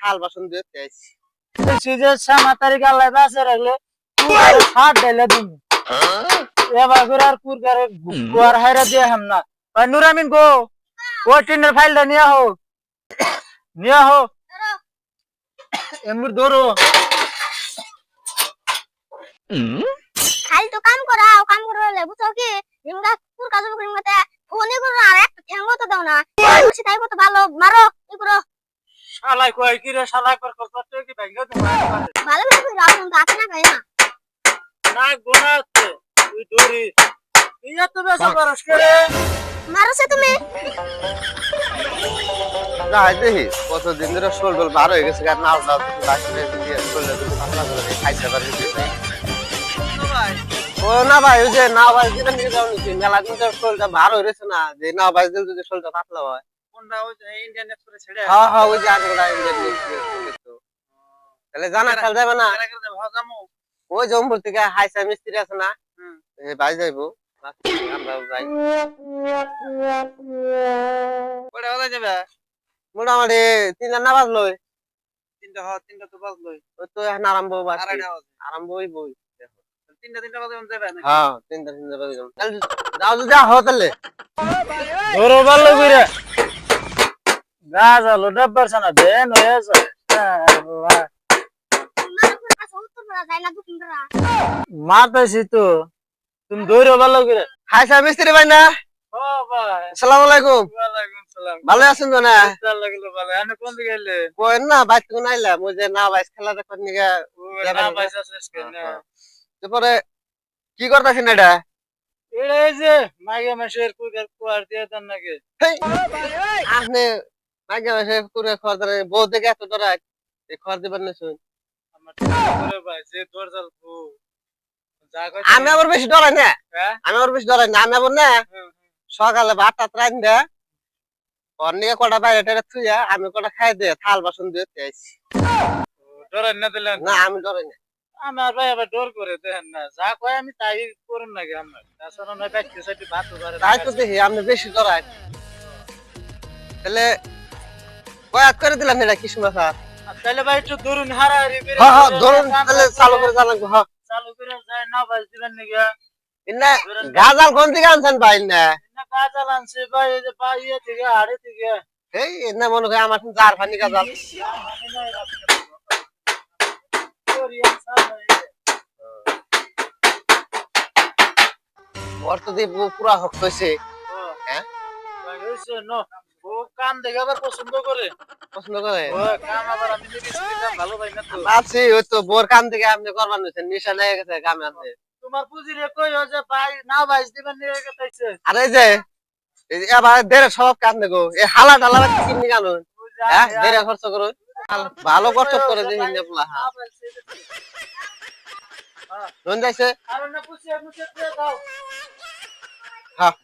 থাল বাসন দিয়ে আইছি সিজের সামাতারি গাল্লাই বাসে রাখলে সাত ডাইলে দিন এবার করে আর কুর করে গোয়ার হাইরা দিয়ে হাম না। ভাই নুরামিন গো ও টিনের ফাইলটা নিয়ে হো। নিয়ে হো। এমনি ধরো। খালি তো কাম করাও কাম করে বুঝছ কি? ইমগা কুর কাজ করি মতে করো আর একটা ঠ্যাঙ্গো তো দাও না। তাই কত ভালো মারো। শালাই কই কি রে শালাই কর কর করতে কি তোমার ভালো ভালো রাখুন তো আছে না না না গোনা আছে তুই ধরি তুই এত বেশি করস করে তুমি? যাই দেখি কতদিন ধরে বার হয়ে গেছে আর নাও নাও দিয়ে পাতলা করে দিয়ে খাইছে পারি ও না ভাই ওই যে না ভাই যেটা নিয়ে যাও নাকি মেলা শোলটা হয়ে গেছে না যে না ভাই দিলে যদি শোলটা পাতলা হয়। কোনটা ওই ইন্ডিয়ান এক্সপ্রেস ছেড়ে হ্যাঁ হ্যাঁ ওই যে তাহলে জানা খেল যাবে না। ওই জম্বুর থেকে হাইসা মিস্ত্রি আছে না। এ যাইবো। আমরা যাই। ওটা যাবে? মোটামুটি তিনটা না বাজলো তিনটা হ তিনটা তো বাজলোই। ওই তো এখন আরম্ভ বাজে। আরম্ভ হই বই তিনটা তিনটা বাজে যাবে না হ্যাঁ তিনটা তিনটা বাজে যাও তো যা হো তাহলে। ধরো ভালো করে গাছ আলো ডাব্বার সানা দেন করা যায় মারতেছি তো। তুমি ধরো ভালো করে। হাইসা মিস্ত্রি ভাই না? আসসালামু আলাইকুম। সালাম ভালো আছেন তো না কোন না বাইক কোন আইলাম ওই যে না বাইক খেলা দেখার নিগে ও না পয়সা শেষ করে না তারপরে কি করতেছেন এটা? এটা এই যে মাগে মাসের কুকার কুয়ার দিয়ে দেন নাকি। হেই, আপনি আগে মাসে করে খড় ধরে বউ দেখে এত ডরায় এই খড় দিবেন না শুন। আমার টাকা করে ভাই যে দরজাল ফু যা কই আমি আবার বেশি ডরাই না। হ্যাঁ? আমি আবার বেশি ডরাই না আমি আবার না। সকালে দে নিয়ে কটা বাইরে টেরে থুইয়া আমি কটা খাই দিয়ে থাল বাসন দিয়ে ডরাই না আমি ডরাই না। আমার ভাই আবার ডর করে দেখেন না। যা কয় আমি তাই করুন নাকি আমার। তাছাড়া নয় ব্যাগটি সাইডে ভাত তাই তো দেখি আপনি বেশি ডরাই তাহলে কয়াত করে দিলাম এটা কি সময় স্যার তাহলে ভাই একটু ধরুন করে হ্যাঁ হ্যাঁ ধরুন তাহলে চালু করে জানাব হ্যাঁ। চালু করে যায় না বাজ দিবেন নাকি না গাজাল কোন থেকে আনছেন ভাই না না আনছে ভাই এই যে ভাই ইয়ে থেকে হাড়ে থেকে। এই না মনে হয় আমার চার ফানি গাজাল। দিয়ে পুরা হক হয়েছে হ্যাঁ? কাম দেখে আবার পছন্দ করে। পছন্দ করে? কাম আবার আমি ভালো পাই না তো। আছি ওই তো বোর কাম থেকে আপনি করবার নিছেন নিশা লেগে গেছে কামে আছে তোমার কই ও যে ভাই না বাইস দিবেন নিয়ে গেছে আর যে এবার সব কাম দেখো এই হালা ডালা কিনি? কেন হ্যাঁ খরচ করো। ভালো করে পোলা হ্যাঁ। নুন যাইছে? আর না পুষিয়ে মুছে দাও। হ্যাঁ।